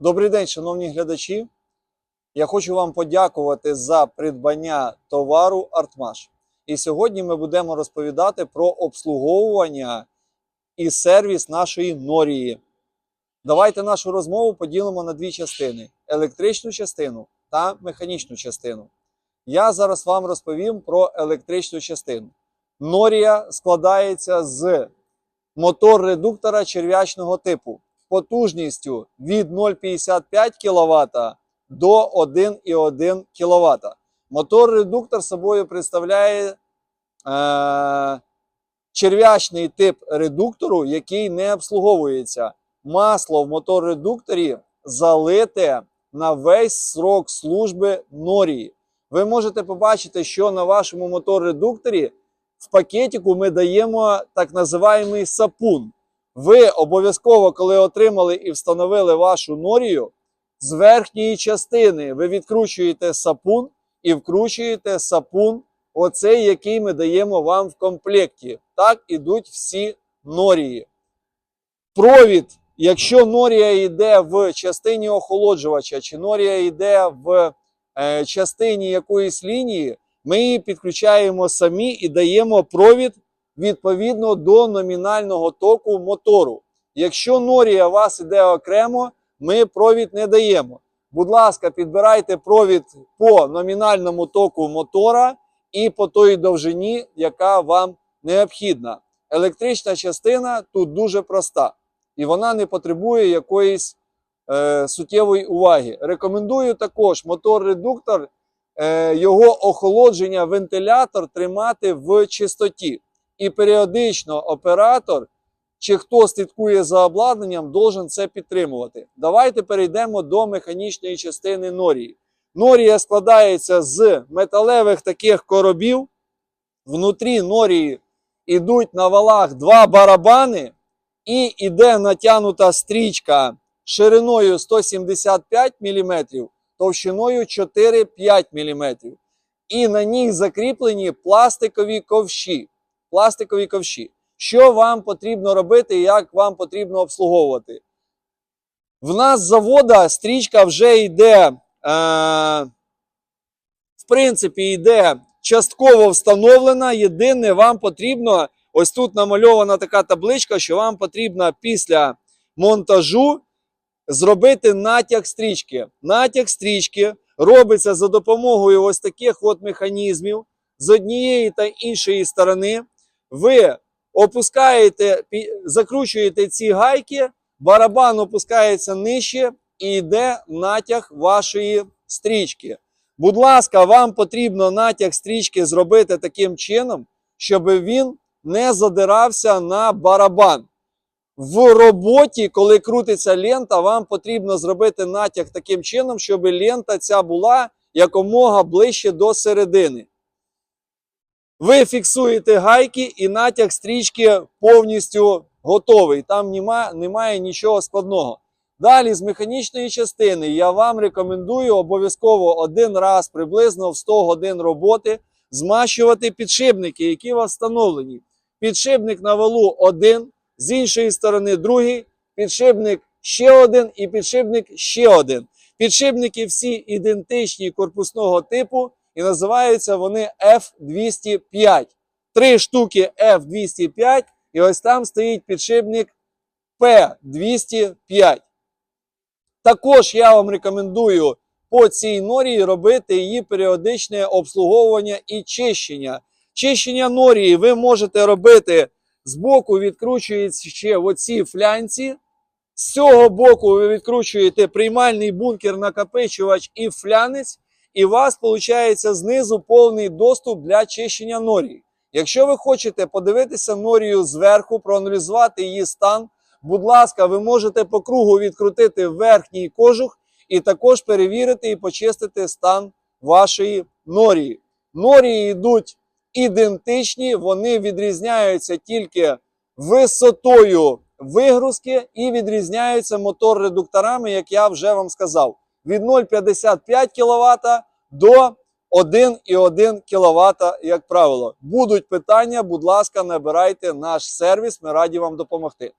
Добрий день, шановні глядачі. Я хочу вам подякувати за придбання товару Артмаш. І сьогодні ми будемо розповідати про обслуговування і сервіс нашої Норії. Давайте нашу розмову поділимо на дві частини: електричну частину та механічну частину. Я зараз вам розповім про електричну частину. Норія складається з мотор-редуктора черв'ячного типу потужністю від 0,55 кВт до 1,1 кВт. Мотор-редуктор собою представляє е, черв'ячний тип редуктору, який не обслуговується. Масло в мотор-редукторі залите на весь срок служби норії. Ви можете побачити, що на вашому мотор-редукторі в пакетику ми даємо так називаємий сапун. Ви обов'язково, коли отримали і встановили вашу норію, з верхньої частини ви відкручуєте сапун і вкручуєте сапун, оцей, який ми даємо вам в комплекті. Так ідуть всі норії. Провід, якщо норія йде в частині охолоджувача, чи норія йде в е, частині якоїсь лінії, ми її підключаємо самі і даємо провід відповідно до номінального току мотору. Якщо норія у вас іде окремо, ми провід не даємо. Будь ласка, підбирайте провід по номінальному току мотора і по той довжині, яка вам необхідна. Електрична частина тут дуже проста і вона не потребує якоїсь е, суттєвої уваги. Рекомендую також мотор-редуктор, е, його охолодження, вентилятор тримати в чистоті. І періодично оператор чи хто слідкує за обладнанням, должен це підтримувати. Давайте перейдемо до механічної частини норії. Норія складається з металевих таких коробів. Внутрі норії йдуть на валах два барабани, і йде натягнута стрічка шириною 175 мм, товщиною 4-5 мм. І на них закріплені пластикові ковші. Пластикові ковші. Що вам потрібно робити і як вам потрібно обслуговувати? В нас з завода стрічка вже йде, е, в принципі, йде частково встановлена. Єдине, вам потрібно, ось тут намальована така табличка, що вам потрібно після монтажу зробити натяг стрічки. Натяг стрічки робиться за допомогою ось таких от механізмів з однієї та іншої сторони. Ви опускаєте, закручуєте ці гайки, барабан опускається нижче і йде натяг вашої стрічки. Будь ласка, вам потрібно натяг стрічки зробити таким чином, щоб він не задирався на барабан. В роботі, коли крутиться лента, вам потрібно зробити натяг таким чином, щоб лента ця була якомога ближче до середини. Ви фіксуєте гайки і натяг стрічки повністю готовий. Там нема, немає нічого складного. Далі з механічної частини я вам рекомендую обов'язково один раз приблизно в 100 годин роботи змащувати підшипники, які у вас встановлені. Підшипник на валу один, з іншої сторони другий, підшипник ще один і підшипник ще один. Підшипники всі ідентичні корпусного типу і називаються вони F205. Три штуки F205, і ось там стоїть підшипник P205. Також я вам рекомендую по цій норії робити її періодичне обслуговування і чищення. Чищення норії ви можете робити з боку, відкручується ще оці флянці. З цього боку ви відкручуєте приймальний бункер, накопичувач і флянець, і у вас виходить знизу повний доступ для чищення норії. Якщо ви хочете подивитися норію зверху, проаналізувати її стан, будь ласка, ви можете по кругу відкрутити верхній кожух і також перевірити і почистити стан вашої норії. Норії йдуть ідентичні, вони відрізняються тільки висотою вигрузки і відрізняються мотор-редукторами, як я вже вам сказав, від 0,55 кВт до 1,1 кВт, як правило. Будуть питання, будь ласка, набирайте наш сервіс, ми раді вам допомогти.